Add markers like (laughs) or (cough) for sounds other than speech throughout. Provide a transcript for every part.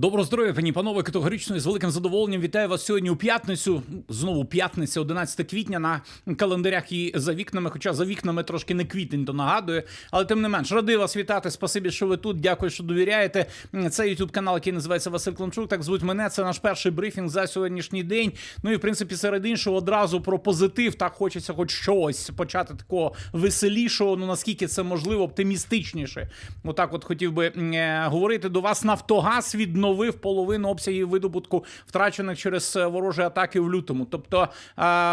Доброго здоров'я, пані панове, категорично і з великим задоволенням вітаю вас сьогодні у п'ятницю. Знову п'ятниця, 11 квітня на календарях і за вікнами. Хоча за вікнами трошки не квітень, то нагадує. Але тим не менш, радий вас вітати. Спасибі, що ви тут. Дякую, що довіряєте. Це youtube канал, який називається Василь Климчук. Так звуть мене. Це наш перший брифінг за сьогоднішній день. Ну і в принципі, серед іншого, одразу про позитив. Так хочеться, хоч щось почати такого веселішого. Ну наскільки це можливо, оптимістичніше. Отак, от хотів би е, говорити до вас. Нафтогаз відновив половину обсягів видобутку, втрачених через е, ворожі атаки в лютому. Тобто,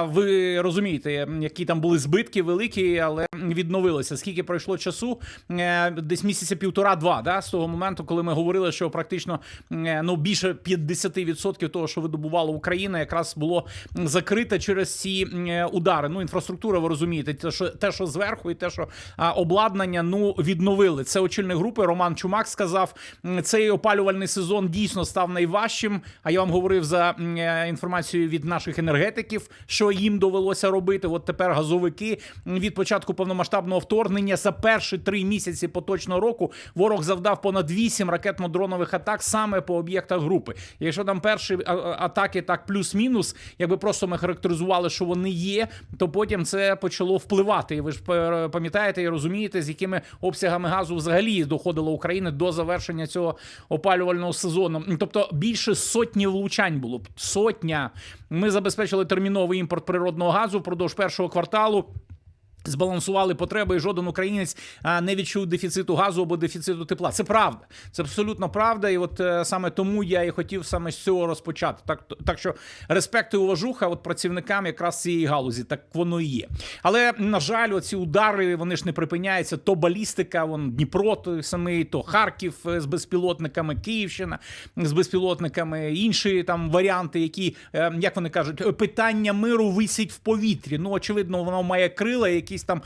ви розумієте, які там були збитки великі, але відновилися. Скільки пройшло часу? Е, Десь місяця півтора-два, да, з того моменту, коли ми говорили, що практично е, ну більше 50% того, що видобувала Україна, якраз було закрите через ці удари. Ну, інфраструктура, ви розумієте, те, що те, що зверху, і те, що обладнання ну відновили. Це очільник групи Роман Чумак сказав. Цей опалювальний сезон дійсно став найважчим. А я вам говорив за е, інформацією від наших енергетиків, що їм довелося робити. От тепер газовики від початку повномасштабного вторгнення за перші три місяці поточного року ворог завдав понад 8 ракетно-дронових атак саме по об'єктах групи. Якщо там перші атаки так плюс-мінус, якби просто ми характеризували, що вони є, то потім це почало впливати. І ви ж пам'ятаєте і розумієте, з якими обсягами газу взагалі доходила Україна до завершення цього опалювального сезону. Тобто більше сотні влучань було сотня. Ми забезпечили терміновий імпорт природного газу впродовж першого кварталу. Збалансували потреби, і жоден українець не відчув дефіциту газу або дефіциту тепла. Це правда, це абсолютно правда. І от е, саме тому я і хотів саме з цього розпочати. Так, так що респект і уважуха от працівникам якраз цієї галузі, так воно і є. Але на жаль, оці удари вони ж не припиняються. То балістика, вон Дніпро той самий, то Харків е, з безпілотниками, Київщина з безпілотниками, інші там варіанти, які е, як вони кажуть, питання миру висить в повітрі. Ну очевидно, воно має крила, якийсь там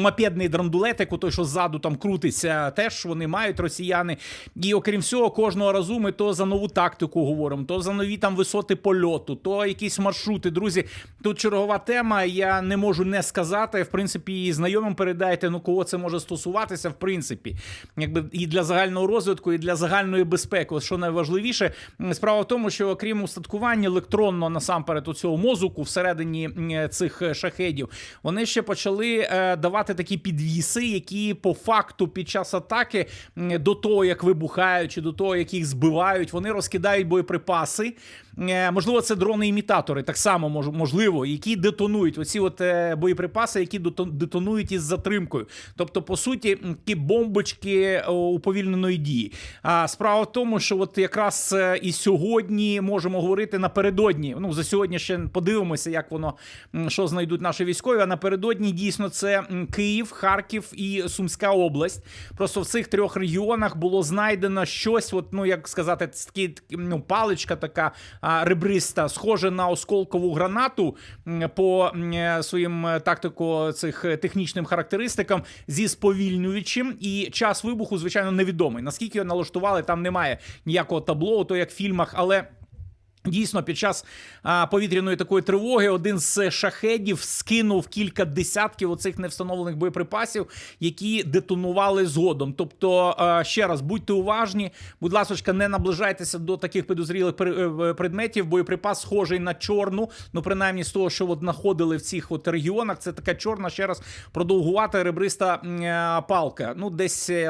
мопедний драндулетик, той, що ззаду там крутиться, теж вони мають росіяни. І окрім всього, кожного разу ми то за нову тактику говоримо, то за нові там висоти польоту, то якісь маршрути. Друзі, тут чергова тема. Я не можу не сказати. В принципі, і знайомим передайте, ну кого це може стосуватися, в принципі, якби і для загального розвитку, і для загальної безпеки. Що найважливіше, справа в тому, що окрім устаткування електронно насамперед у цього мозоку всередині цих е, шахедів, вони ще почали е, давати такі підвіси, які по факту під час атаки до того, як вибухають, чи до того, як їх збивають, вони розкидають боєприпаси. Е, Можливо, це дрони-імітатори, так само можливо, які детонують оці от е, боєприпаси, які детонують із затримкою. Тобто, по суті, такі бомбочки уповільненої дії. А справа в тому, що от якраз е, і сьогодні можемо говорити напередодні. Ну за сьогодні ще подивимося, як воно що знайдуть наші військові. А напередодні дійсно це Київ, Харків і Сумська область. Просто в цих трьох регіонах було знайдено щось, от, ну як сказати, такі, ну, паличка така ребриста, схоже на осколкову гранату по е, своїм тактику тактико цих е, технічним характеристикам зі сповільнюючим. І час вибуху, звичайно, невідомий. Наскільки його налаштували, там немає ніякого табло, то як в фільмах, але. Дійсно, під час а, повітряної такої тривоги один з шахедів скинув кілька десятків оцих невстановлених боєприпасів, які детонували згодом. Тобто, а, ще раз будьте уважні, будь ласка, не наближайтеся до таких підозрілих е, предметів. Боєприпас схожий на чорну. Ну, принаймні, з того, що от знаходили в цих от регіонах, це така чорна, ще раз продовгувата ребриста м, е, палка. Ну, десь е,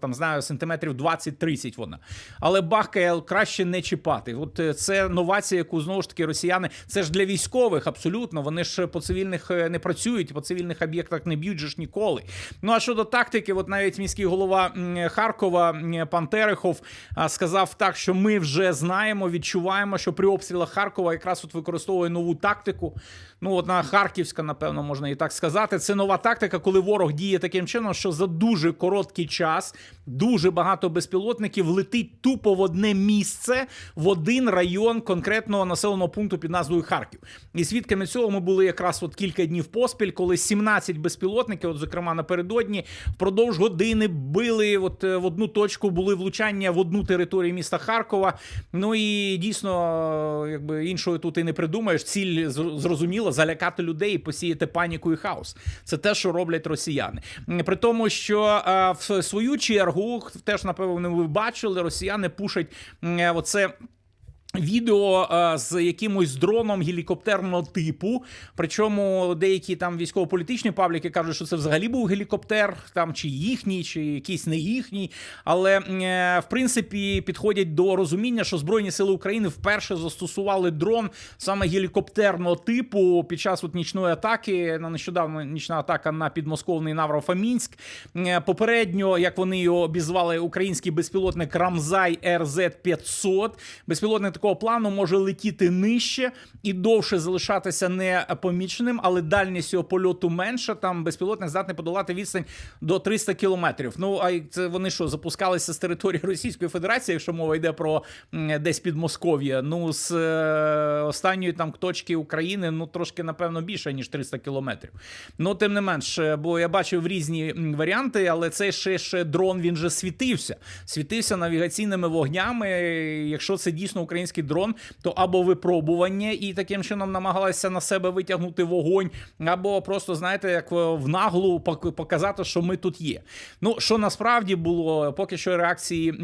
там знаю, сантиметрів 20-30 вона. Але бахкає краще не чіпати. От е, новація, яку знову ж таки росіяни. Це ж для військових абсолютно. Вони ж по цивільних е, не працюють, по цивільних об'єктах не б'ють же ж ніколи. Ну а щодо тактики, от навіть міський голова Харкова пан Терехов сказав так, що ми вже знаємо, відчуваємо, що при обстрілах Харкова якраз от використовує нову тактику. Ну, от на Харківська, напевно, можна і так сказати. Це нова тактика, коли ворог діє таким чином, що за дуже короткий час дуже багато безпілотників летить тупо в одне місце, в один район район конкретного населеного пункту під назвою Харків. І свідками цього ми були якраз от кілька днів поспіль, коли 17 безпілотників, от зокрема напередодні, впродовж години били от е, в одну точку, були влучання в одну територію міста Харкова. Ну і дійсно, е, якби іншого тут і не придумаєш. Ціль зр- зрозуміла залякати людей і посіяти паніку і хаос. Це те, що роблять росіяни. При тому, що е, в свою чергу, теж напевно ви бачили, росіяни пушать оце. Відео е, з якимось дроном гелікоптерного типу. Причому деякі там військово-політичні пабліки кажуть, що це взагалі був гелікоптер, там чи їхній, чи якийсь не їхній. Але е, в принципі підходять до розуміння, що Збройні сили України вперше застосували дрон саме гелікоптерного типу під час от нічної атаки. На нещодавно нічна атака на підмосковний Наврофамінськ. Е, Попередньо, як вони його обізвали, український безпілотник Рамзай РЗ 500 Безпілотник такого плану може летіти нижче і довше залишатися непоміченим, але дальність його польоту менша. Там безпілотник здатний подолати відстань до 300 кілометрів. Ну а це вони що запускалися з території Російської Федерації, якщо мова йде про десь Підмосков'я. Ну з е, останньої там точки України, ну трошки напевно більше ніж 300 кілометрів. Ну тим не менш, е, бо я бачив різні варіанти, але цей ще ж дрон він же світився. Світився навігаційними вогнями. Якщо це дійсно український дрон, то або випробування і таким чином намагалися на себе витягнути вогонь, або просто знаєте, як в наглу показати, що ми тут є. Ну що насправді було, поки що реакції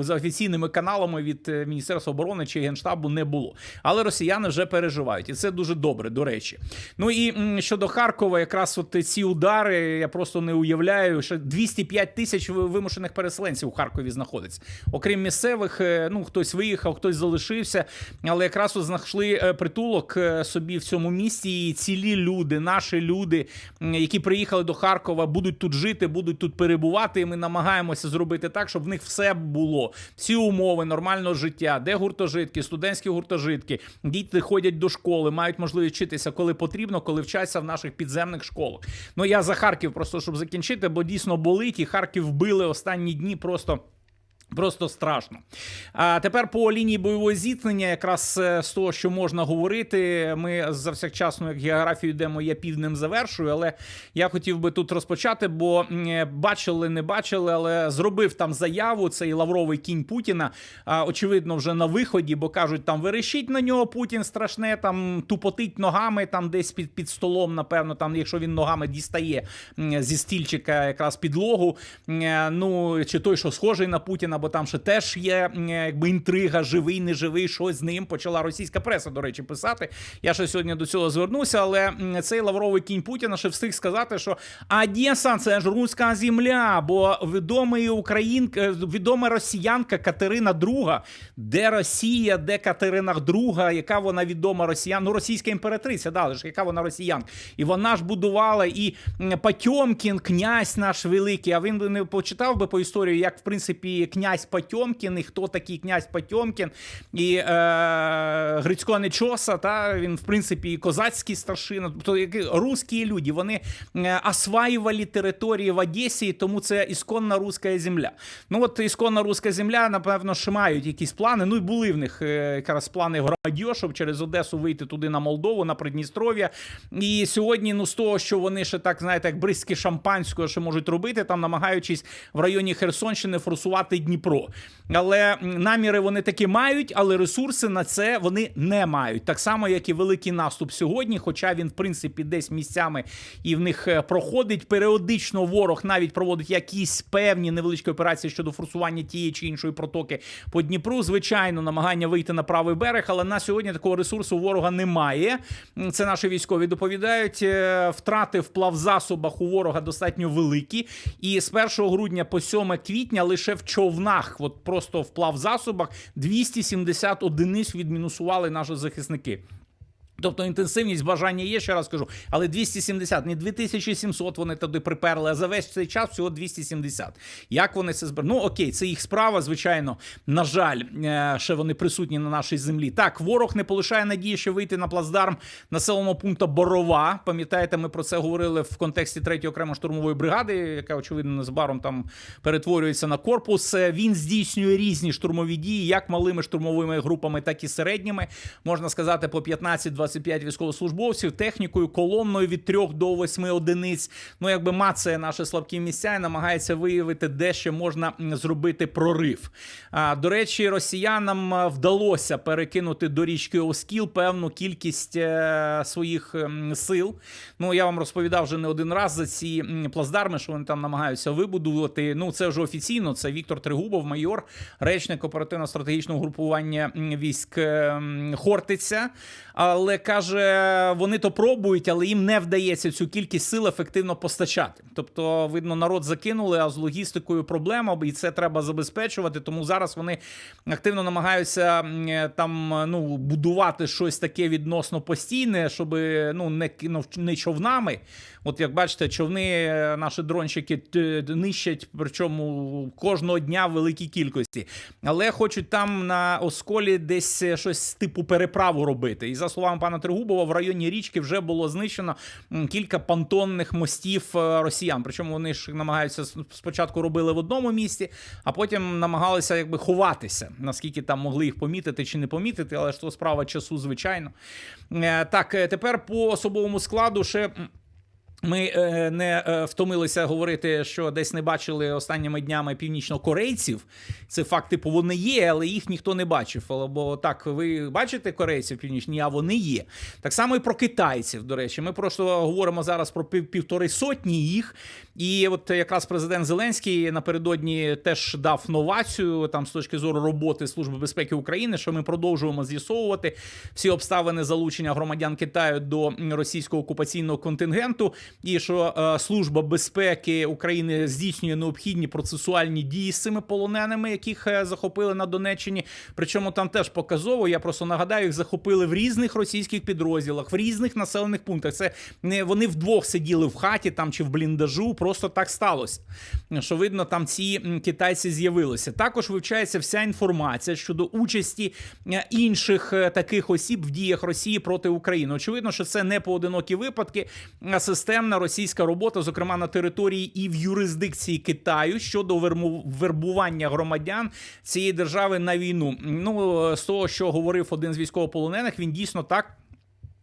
за офіційними каналами від е, Міністерства оборони чи Генштабу не було. Але росіяни вже переживають, і це дуже добре, до речі. Ну і щодо Харкова, якраз от ці удари, я просто не уявляю, що 205 тисяч вимушених переселенців у Харкові знаходиться. Окрім місцевих, е, ну хтось виїхав, хтось залишився, але якраз от знайшли е, притулок е, собі в цьому місті. І цілі люди, наші люди, які приїхали до Харкова, будуть тут жити, будуть тут перебувати. І ми намагаємося зробити так, щоб в них все було, всі умови нормального життя, де гуртожитки, студентські гуртожитки, діти ходять до школи, мають можливість вчитися, коли потрібно, коли вчаться в наших підземних школах. Ну я за Харків просто щоб закінчити, бо дійсно болить, і Харків вбили останні дні просто. Просто страшно. А тепер по лінії бойового зіткнення, якраз е, з того, що можна говорити, ми завсякчасно, як географію йдемо, я півднем завершую, але я хотів би тут розпочати, бо е, бачили, не бачили, але зробив там заяву цей лавровий кінь Путіна. Очевидно, вже на виході, бо кажуть, там верещить на нього Путін страшне, там тупотить ногами, там десь під, під столом, напевно, там, якщо він ногами дістає зі стільчика якраз підлогу. Е, Ну, чи той, що схожий на Путіна, бо там ще теж є якби інтрига, живий, не живий, що з ним. Почала російська преса, до речі, писати. Я ще сьогодні до цього звернуся, але цей лавровий кінь Путіна ще встиг сказати, що Одеса це ж руська земля, бо відомий україн, е, відома росіянка Катерина II, де Росія, де Катерина II, яка вона відома росіян, ну російська імператриця, да, ж яка вона росіянка. І вона ж будувала і м, Потьомкін, князь наш великий. А він би не почитав би по історії, як в принципі князь Потьомкін, і хто такий князь Потьомкін, і е, Грицько Нечоса, та він в принципі і козацький старшина, тобто русські люди, вони е, осваювали території в Одесі, тому це ісконна руська земля. Ну от ісконна руська земля, напевно, ще мають якісь плани. Ну і були в них е, якраз плани громадьо, щоб через Одесу вийти туди на Молдову, на Придністров'я. І сьогодні, ну з того, що вони ще так, знаєте, як бризки шампанського ще можуть робити, там намагаючись в районі Херсонщини форсувати Дніпро. Але наміри вони таки мають, але ресурси на це вони не мають. Так само, як і великий наступ сьогодні, хоча він, в принципі, десь місцями і в них е, проходить. Періодично ворог навіть проводить якісь певні невеличкі операції щодо форсування тієї чи іншої протоки по Дніпру. Звичайно, намагання вийти на правий берег, але на сьогодні такого ресурсу ворога немає. Це наші військові доповідають. Е, Втрати в плавзасобах у ворога достатньо великі. І з 1 грудня по 7 квітня лише в човнах, от просто в плавзасобах, 270 одиниць відмінусували наші захисники. Тобто інтенсивність бажання є, ще раз кажу, але 270, не 2700 вони туди приперли, а за весь цей час всього 270. Як вони це зберуть? Ну окей, це їх справа, звичайно. На жаль, е, ще вони присутні на нашій землі. Так, ворог не полишає надії, що вийти на плацдарм населеного пункту Борова. Пам'ятаєте, ми про це говорили в контексті 3-ї окремо штурмової бригади, яка очевидно незабаром там перетворюється на корпус. Е, Він здійснює різні штурмові дії, як малими штурмовими групами, так і середніми. Можна сказати, по 15-25 військовослужбовців, технікою, колонною від 3 до 8 одиниць. Ну, якби мацає наші слабкі місця і намагається виявити, де ще можна зробити прорив. А, до речі, росіянам вдалося перекинути до річки Оскіл певну кількість е, своїх сил. Ну, я вам розповідав вже не один раз за ці плацдарми, що вони там намагаються вибудувати. Ну, це вже офіційно. Це Віктор Тригубов, майор, речник оперативно-стратегічного групування військ ем, Хортиця. Але каже, вони то пробують, але їм не вдається цю кількість сил ефективно постачати. Тобто, видно, народ закинули, а з логістикою проблема, і це треба забезпечувати. Тому зараз вони активно намагаються там ну будувати щось таке відносно постійне, щоб ну не кинув не човнами. От як бачите, човни е, наші дронщики нищать, причому кожного дня в великій кількості. Але хочуть там на осколі десь е, щось типу переправу робити. І за словами пана Тригубова, в районі річки вже було знищено кілька понтонних мостів е, росіян. Причому вони ж намагаються спочатку робили в одному місті, а потім намагалися якби ховатися, наскільки там могли їх помітити чи не помітити, але ж то справа часу, звичайно. Е, Так, е, тепер по особовому складу ще. Ми е, не е, втомилися говорити, що десь не бачили останніми днями північнокорейців. Це факт, типу, вони є, але їх ніхто не бачив. Бо так, ви бачите корейців північні, а вони є. Так само і про китайців. До речі, ми просто говоримо зараз про пів, півтори сотні їх. І от якраз президент Зеленський напередодні теж дав новацію там з точки зору роботи Служби безпеки України, що ми продовжуємо з'ясовувати всі обставини залучення громадян Китаю до російського окупаційного контингенту, і що е, Служба безпеки України здійснює необхідні процесуальні дії з цими полоненими, яких е, захопили на Донеччині. Причому там теж показово. Я просто нагадаю, їх захопили в різних російських підрозділах, в різних населених пунктах. Це не вони вдвох сиділи в хаті там чи в бліндажу. Просто так сталося. Що видно, там ці китайці з'явилися. Також вивчається вся інформація щодо участі е, інших е, таких осіб в діях Росії проти України. Очевидно, що це не поодинокі випадки, а системна російська робота, зокрема на території і в юрисдикції Китаю щодо вербування громадян цієї держави на війну. Ну е, з того, що говорив один з військовополонених, він дійсно так.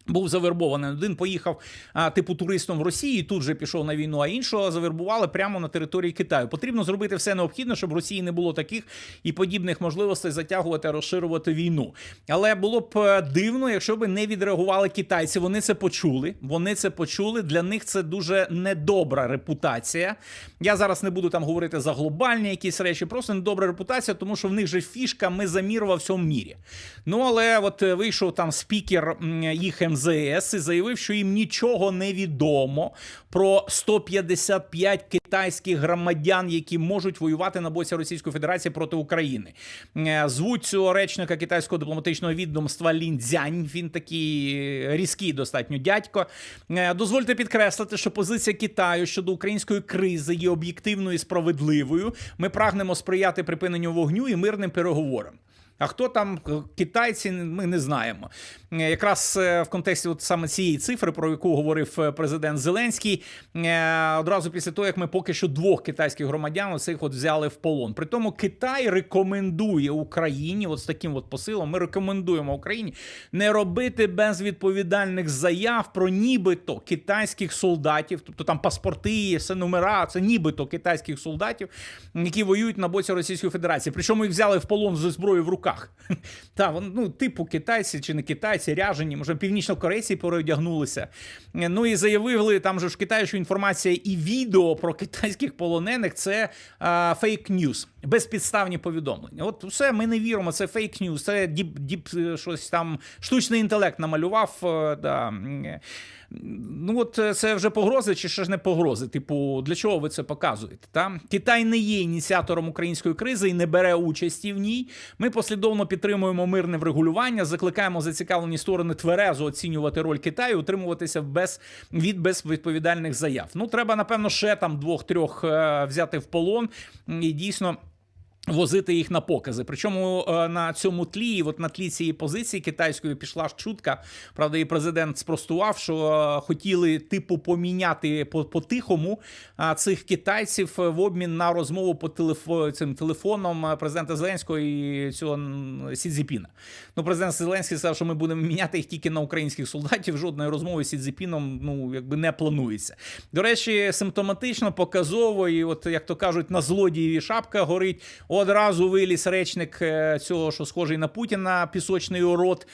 Був завербований. Один поїхав а, типу туристом в Росії, тут же пішов на війну, а іншого завербували прямо на території Китаю. Потрібно зробити все необхідне, щоб в Росії не було таких і подібних можливостей затягувати, розширювати війну. Але було б е, дивно, якщо б не відреагували китайці. Вони це почули. Вони це почули. Для них це дуже недобра репутація. Я зараз не буду там говорити за глобальні якісь речі, просто недобра репутація, тому що в них же фішка ми за мір во всьому мірі. Ну але от е, вийшов там спікер їх МЗС і заявив, що їм нічого не відомо про 155 китайських громадян, які можуть воювати на боці Російської Федерації проти України. Е, Звуть цього речника китайського дипломатичного відомства Лін Цзянь. Він такий е, різкий достатньо дядько. Е, Дозвольте підкреслити, що позиція Китаю щодо української кризи є об'єктивною і справедливою. Ми прагнемо сприяти припиненню вогню і мирним переговорам. А хто там е, китайці, ми не знаємо. Е, Якраз е, в контексті от саме цієї цифри, про яку говорив президент Зеленський, одразу після того, як ми поки що двох китайських громадян оцих от взяли в полон. При тому Китай рекомендує Україні, от з таким от посилом, ми рекомендуємо Україні не робити безвідповідальних заяв про нібито китайських солдатів, тобто там паспорти, все номера, це нібито китайських солдатів, які воюють на боці Російської Федерації. Причому їх взяли в полон зі зброєю в руках. (laughs) Та, вон, ну, типу китайці чи не китайці, ряжені, може, північнокорейці переодягнулися. Ну і заявили там же ж в Китаї, що інформація і відео про китайських полонених це фейк ньюс. безпідставні повідомлення. От все, ми не віримо, це фейк ньюс, це діп, діп е, щось там штучний інтелект намалював. е, Да. Ну, от е, це вже погрози, чи ще ж не погрози? Типу, для чого ви це показуєте? Та? Китай не є ініціатором української кризи і не бере участі в ній. Ми послідовно підтримуємо мирне врегулювання, закликаємо зацікавлені сторони тверезо оцінювати роль Китаю, утримуватися без від безвідповідальних заяв. Ну, треба, напевно, ще там двох-трьох е, взяти в полон і дійсно. Возити їх на покази. Причому е, на цьому тлі, от на тлі цієї позиції китайської пішла ж чутка. Правда, і президент спростував, що е, хотіли типу поміняти по- по-тихому цих китайців в обмін на розмову по телефо- цим телефоном е, президента Зеленського і цього м, Сі Цзіпіна. Ну, президент Зеленський сказав, що ми будемо міняти їх тільки на українських солдатів. Жодної розмови з Сі Цзіпіном, ну якби не планується. До речі, симптоматично, показово, і от як то кажуть, на злодієві шапка горить. Одразу виліз речник е, цього, що схожий на Путіна, пісочний урод,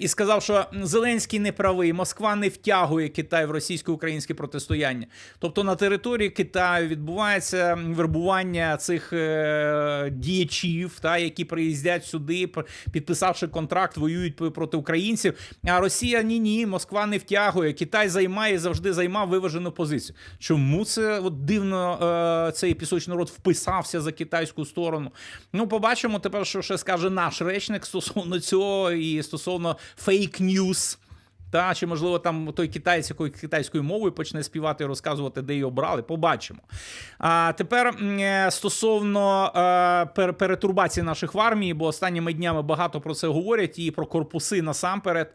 і сказав, що Зеленський не правий, Москва не втягує Китай в російсько-українське протистояння. Тобто на території Китаю відбувається вербування цих е, діячів, та, які приїздять сюди, підписавши контракт, воюють проти українців. А Росія ні, ні, Москва не втягує. Китай займає завжди займав виважену позицію. Чому це от дивно е, цей пісочний народ вписався за китайську сторону? Ну, побачимо тепер, що ще скаже наш речник стосовно цього і стосовно фейк ньюс. Та чи можливо там той китаєць якою китайською мовою почне співати і розказувати, де її обрали, побачимо. А тепер е, стосовно е, перетурбації наших в армії, бо останніми днями багато про це говорять, і про корпуси насамперед.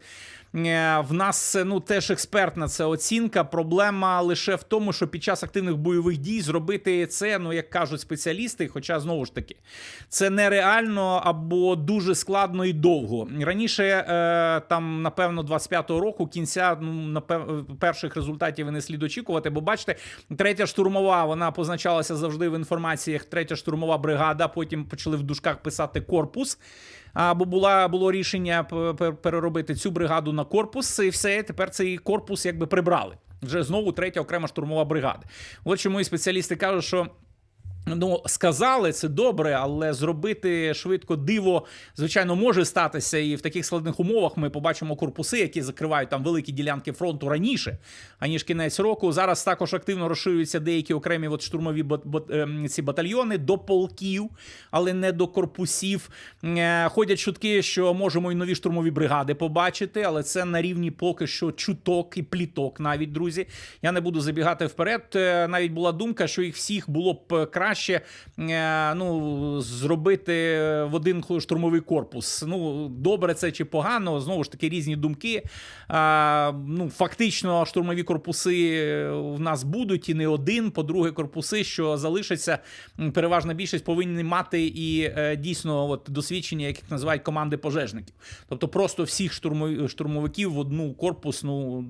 Е, В нас е, ну теж експертна це оцінка. Проблема лише в тому, що під час активних бойових дій зробити це, ну як кажуть спеціалісти, хоча знову ж таки це нереально або дуже складно і довго. Раніше е, там, напевно, 25-го року кінця ну, напев... перших результатів не слід очікувати. Бо бачите, третя штурмова вона позначалася завжди в інформації як третя штурмова бригада. Потім почали в дужках писати корпус. А, бо була було рішення переробити цю бригаду на корпус, і все тепер цей корпус якби прибрали. Вже знову третя окрема штурмова бригада. От чому і спеціалісти кажуть, що. Ну, сказали це добре, але зробити швидко диво, звичайно, може статися. І в таких складних умовах ми побачимо корпуси, які закривають там великі ділянки фронту раніше, аніж кінець року. Зараз також активно розширюються деякі окремі от штурмові бат, бат, ем, ці батальйони до полків, але не до корпусів. Е, Ходять чутки, що можемо і нові штурмові бригади побачити, але це на рівні поки що чуток і пліток, навіть друзі. Я не буду забігати вперед. Е, Навіть була думка, що їх всіх було б краще е, ну, зробити в один штурмовий корпус. Ну, добре це чи погано, знову ж таки, різні думки. А, ну, фактично, штурмові корпуси в нас будуть і не один. По-друге, корпуси, що залишаться, переважна більшість повинні мати і е, дійсно от, досвідчення, яких називають команди пожежників. Тобто, просто всіх штурмов- штурмовиків в одну корпус, ну,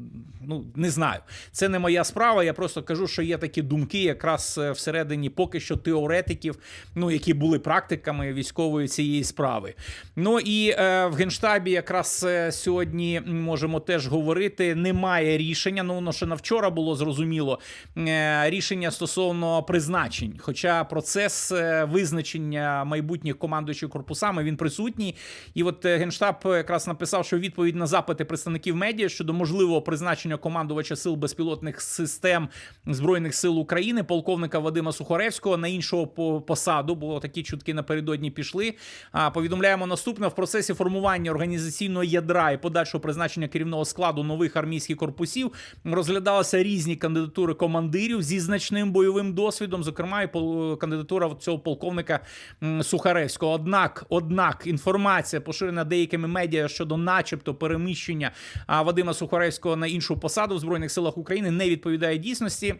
ну не знаю. Це не моя справа. Я просто кажу, що є такі думки, якраз е, всередині поки що теоретиків, ну які були практиками військової цієї справи. Ну і е, в генштабі якраз е, сьогодні можемо теж говорити. Немає рішення. Ну воно ще на вчора було зрозуміло. Е, рішення стосовно призначень. Хоча процес е, визначення майбутніх командуючих корпусами він присутній. І от е, генштаб якраз написав, що відповідь на запити представників медіа щодо можливого призначення командувача сил безпілотних систем збройних сил України, полковника Вадима Сухаревського на по- посаду, бо такі чутки напередодні пішли. А повідомляємо наступне в процесі формування організаційного ядра і подальшого призначення керівного складу нових армійських корпусів розглядалися різні кандидатури командирів зі значним бойовим досвідом, зокрема, і кандидатура цього полковника Сухаревського. Однак, однак, інформація поширена деякими медіа щодо, начебто, переміщення Вадима Сухаревського на іншу посаду в збройних силах України не відповідає дійсності.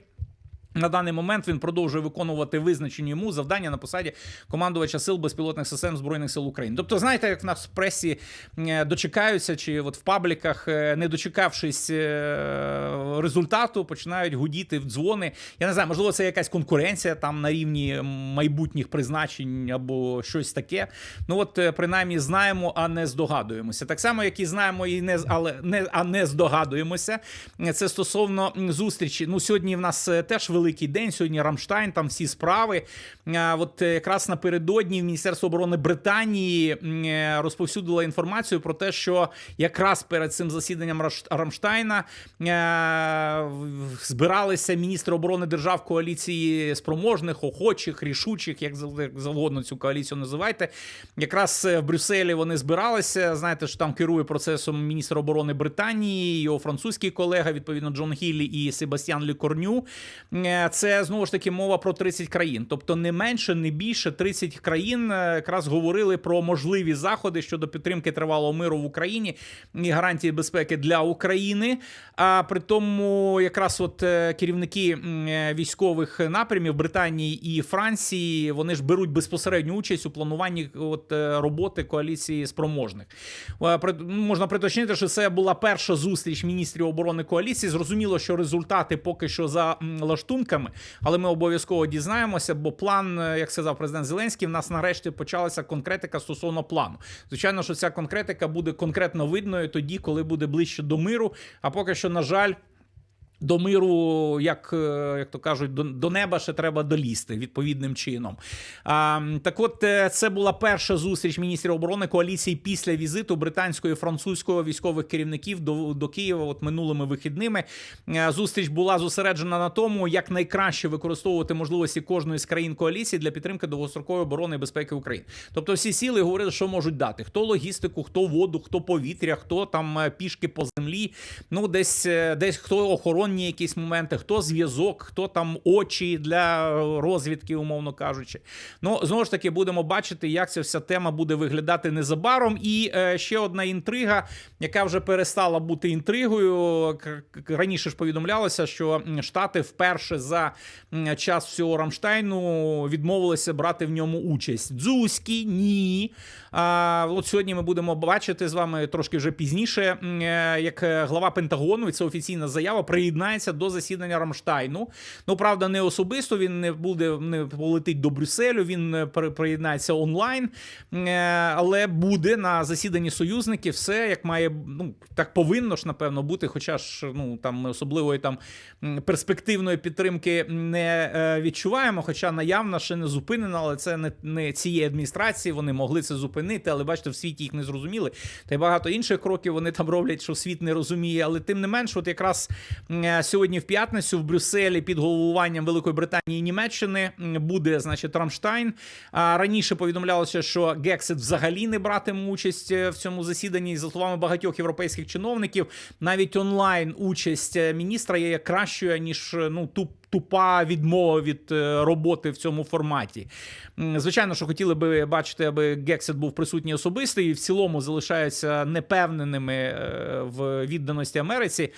На даний момент він продовжує виконувати визначені йому завдання на посаді командувача сил безпілотних систем збройних сил України. Тобто, знаєте, як в нас в пресі е, дочекаються, чи от в пабліках, е, не дочекавшись е, результату, починають гудіти в дзвони. Я не знаю, можливо, це якась конкуренція там на рівні майбутніх призначень або щось таке. Ну от принаймні знаємо, а не здогадуємося. Так само, як і знаємо, і не але не а не здогадуємося. Це стосовно зустрічі. Ну сьогодні в нас теж велика великий день. Сьогодні Рамштайн, там всі справи. От е, якраз напередодні Міністерство оборони Британії е, розповсюдило інформацію про те, що якраз перед цим засіданням Рамштайна е, збиралися міністри оборони держав коаліції спроможних, охочих, рішучих, як зав- завгодно цю коаліцію називайте. Якраз в Брюсселі вони збиралися. Знаєте, що там керує процесом міністр оборони Британії, його французький колега, відповідно, Джон Гіллі і Себастьян Лікорню. Це знову ж таки мова про 30 країн. Тобто не менше, не більше 30 країн е, якраз говорили про можливі заходи щодо підтримки тривалого миру в Україні і гарантії безпеки для України. А при тому, якраз от е, керівники е, військових напрямів Британії і Франції вони ж беруть безпосередню участь у плануванні от роботи коаліції спроможних. Ну, Можна приточнити, що це була перша зустріч міністрів оборони коаліції. Зрозуміло, що результати поки що за м, лаштунками, але ми обов'язково дізнаємося, бо план, е, як сказав президент Зеленський, в нас нарешті почалася конкретика стосовно плану. Звичайно, що ця конкретика буде конкретно видною тоді, коли буде ближче до миру. А поки що, на жаль. До миру, як, е, як то кажуть, до, до неба ще треба долізти відповідним чином. А, так от, е, це була перша зустріч міністрів оборони коаліції після візиту британського і французького військових керівників до, до Києва от минулими вихідними. Е, Зустріч була зосереджена на тому, як найкраще використовувати можливості кожної з країн коаліції для підтримки довгострокової оборони і безпеки України. Тобто всі сіли і говорили, що можуть дати: хто логістику, хто воду, хто повітря, хто там пішки по землі. Ну, десь десь хто охоронні якісь моменти, хто зв'язок, хто там очі для е, розвідки, умовно кажучи. Ну знову ж таки, будемо бачити, як ця вся тема буде виглядати незабаром. І е, ще одна інтрига, яка вже перестала бути інтригою. Раніше ж повідомлялося, що Штати вперше за час всього Рамштайну відмовилися брати в ньому участь. Дзузькі, ні. А, от сьогодні ми будемо бачити з вами трошки вже пізніше, е, як е, глава Пентагону, і це офіційна заява, приєднається до засідання Рамштайну. Ну, правда, не особисто він не буде не полетить до Брюсселю, він е, приєднається онлайн, е, але буде на засіданні союзників все як має ну так повинно ж напевно бути. Хоча ж ну там особливої там перспективної підтримки не е, відчуваємо. Хоча наявна ще не зупинена, але це не, не цієї адміністрації. Вони могли це зупинити, але бачите, в світі їх не зрозуміли. Та й багато інших кроків вони там роблять, що світ не розуміє. Але тим не менш, от якраз сьогодні в п'ятницю в Брюсселі під головуванням Великої Британії і Німеччини буде, значить, Рамштайн. Раніше повідомлялося, що Гексит взагалі не братиме участь е, в цьому засіданні. І, За словами багатьох європейських чиновників, навіть онлайн участь е, міністра є кращою ніж е, ну туп. Тупа відмова від е, роботи в цьому форматі. Звичайно, що хотіли би бачити, аби Гексит був присутній особисто і в цілому залишаються непевненими е, в відданості Америці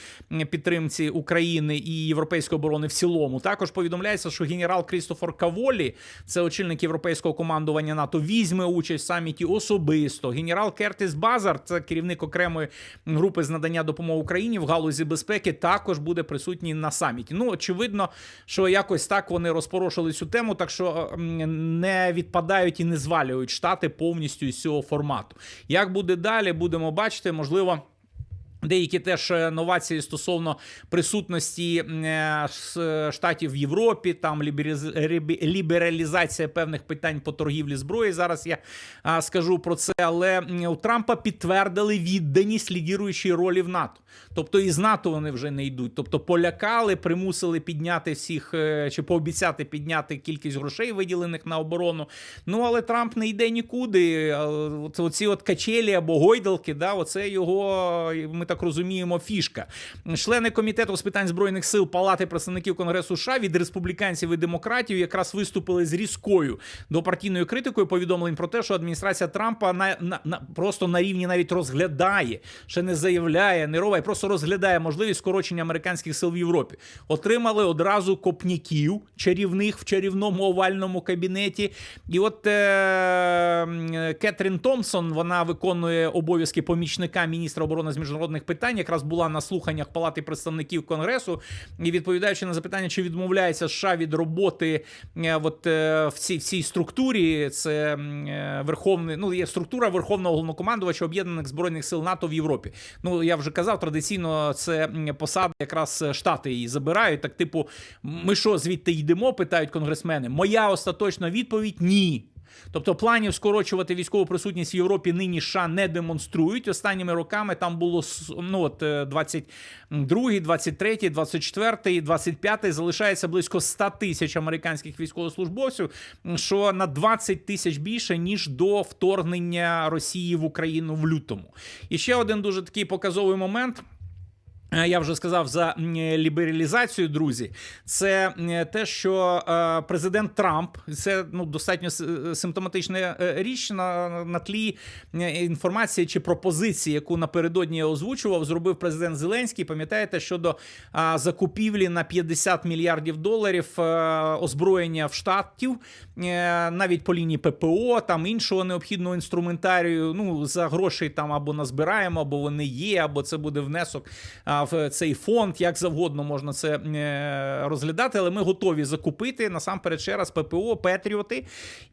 підтримці України і європейської оборони в цілому. Також повідомляється, що генерал Крістофор Каволі, це очільник європейського командування НАТО, візьме участь в саміті особисто. Генерал Кертіс Базар, це керівник окремої групи з надання допомоги Україні в галузі безпеки, також буде присутній на саміті. Ну, очевидно, що якось так вони розпорошили цю тему, так що не відпадають і не звалюють штати повністю із цього формату. Як буде далі, будемо бачити, можливо. Деякі теж е, новації стосовно присутності е, штатів в Європі, там лібералізація певних питань по торгівлі зброї. Зараз я скажу про це. Але у Трампа підтвердили відданість лідіруючої ролі в НАТО. Тобто із НАТО вони вже не йдуть. Тобто полякали, примусили підняти всіх е, чи пообіцяти підняти кількість грошей, виділених на оборону. Ну але Трамп не йде нікуди. Е, оці от качелі або гойдалки, да, оце його, ми так розуміємо, фішка. Члени комітету з питань збройних сил Палати представників Конгресу США від республіканців і демократів якраз виступили з різкою до партійною критикою повідомлень про те, що адміністрація Трампа на, на, на просто на рівні навіть розглядає, ще не заявляє, не робить, просто розглядає можливість скорочення американських сил в Європі. Отримали одразу копняків чарівних в чарівному овальному кабінеті. І от е, Кетрін Томпсон, вона виконує обов'язки помічника міністра оборони з міжнародних міжнародних питань. Якраз була на слуханнях Палати представників Конгресу. І відповідаючи на запитання, чи відмовляється США від роботи е, от, е, в цій в цій структурі, це е, верховний, ну є структура Верховного головнокомандувача Об'єднаних збройних сил НАТО в Європі. Ну я вже казав, традиційно це посада, якраз штати її забирають. Так, типу, ми що звідти йдемо? питають конгресмени. Моя остаточна відповідь ні. Тобто планів скорочувати військову присутність в Європі нині США не демонструють. Останніми роками там було ну от е, 22, 23, 24, 25 залишається близько 100 тисяч американських військовослужбовців, що на 20 тисяч більше ніж до вторгнення Росії в Україну в лютому. І ще один дуже такий показовий момент. Е, Я вже сказав за лібералізацію, друзі. Це те, що е, президент Трамп це ну достатньо симптоматична е, річ на, на тлі інформації чи пропозиції, яку напередодні озвучував, зробив президент Зеленський. Пам'ятаєте, щодо закупівлі на 50 мільярдів доларів озброєння в штатів, навіть по лінії ППО, там іншого необхідного інструментарію. Ну за грошей там або назбираємо, або вони є, або це буде внесок в цей фонд, як завгодно можна це е, розглядати, але ми готові закупити насамперед ще раз ППО, Петріоти.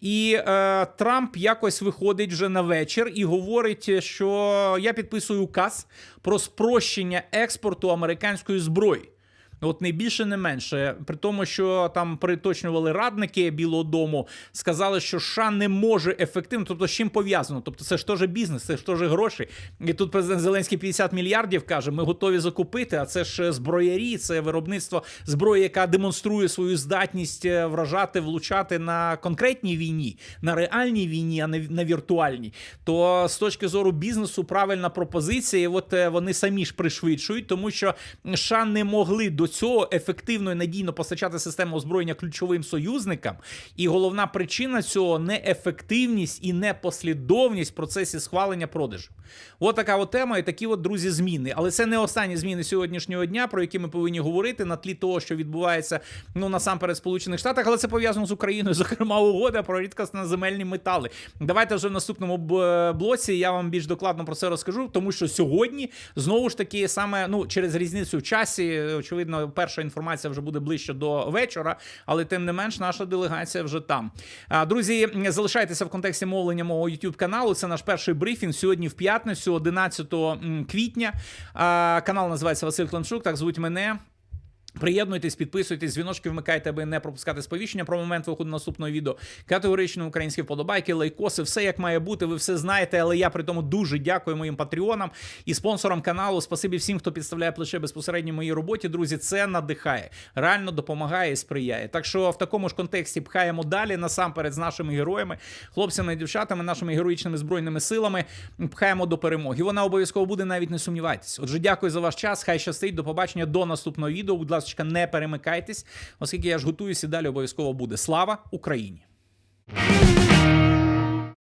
І е, Трамп якось виходить вже на вечір і говорить, що я підписую указ про спрощення експорту американської зброї. От не більше, не менше. При тому, що там приточнювали радники Білого Дому, сказали, що США не може ефективно. Тобто, з чим пов'язано? Тобто, це ж теж бізнес, це ж теж гроші. І тут президент Зеленський 50 мільярдів каже: ми готові закупити. А це ж зброярі, це виробництво зброї, яка демонструє свою здатність е, вражати, влучати на конкретній війні, на реальній війні, а не на віртуальній. То з точки зору бізнесу правильна пропозиція. І от е, вони самі ж пришвидшують, тому що США не могли до цього ефективно і надійно постачати систему озброєння ключовим союзникам. І головна причина цього неефективність і непослідовність в процесі схвалення продажу. От така от тема, і такі от друзі зміни. Але це не останні зміни сьогоднішнього дня, про які ми повинні говорити на тлі того, що відбувається ну насамперед Сполучених Штатах, але це пов'язано з Україною, зокрема, угода про рідкосноземельні метали. Давайте вже в наступному блоці я вам більш докладно про це розкажу, тому що сьогодні знову ж таки саме ну через різницю в часі, очевидно, перша інформація вже буде ближче до вечора, але тим не менш, наша делегація вже там. Друзі, залишайтеся в контексті мовлення мого YouTube каналу. Це наш перший брифінг сьогодні в п'ятницю, 11 квітня. Канал називається Василь Кланчук. Так звуть мене. Приєднуйтесь, підписуйтесь, дзвіночки вмикайте, аби не пропускати сповіщення про момент виходу наступного відео. Категорично українські вподобайки, лайкоси, все як має бути. Ви все знаєте. Але я при тому дуже дякую моїм патреонам і спонсорам каналу. Спасибі всім, хто підставляє плече безпосередньо моїй роботі. Друзі, це надихає, реально допомагає і сприяє. Так що в такому ж контексті пхаємо далі насамперед з нашими героями, хлопцями і дівчатами, нашими героїчними збройними силами. Пхаємо до перемоги. Вона обов'язково буде, навіть не сумнівайтесь. Отже, дякую за ваш час. Хай щастить. До побачення до наступного відео. Ласка, не перемикайтесь, оскільки я ж готуюся далі обов'язково буде. Слава Україні!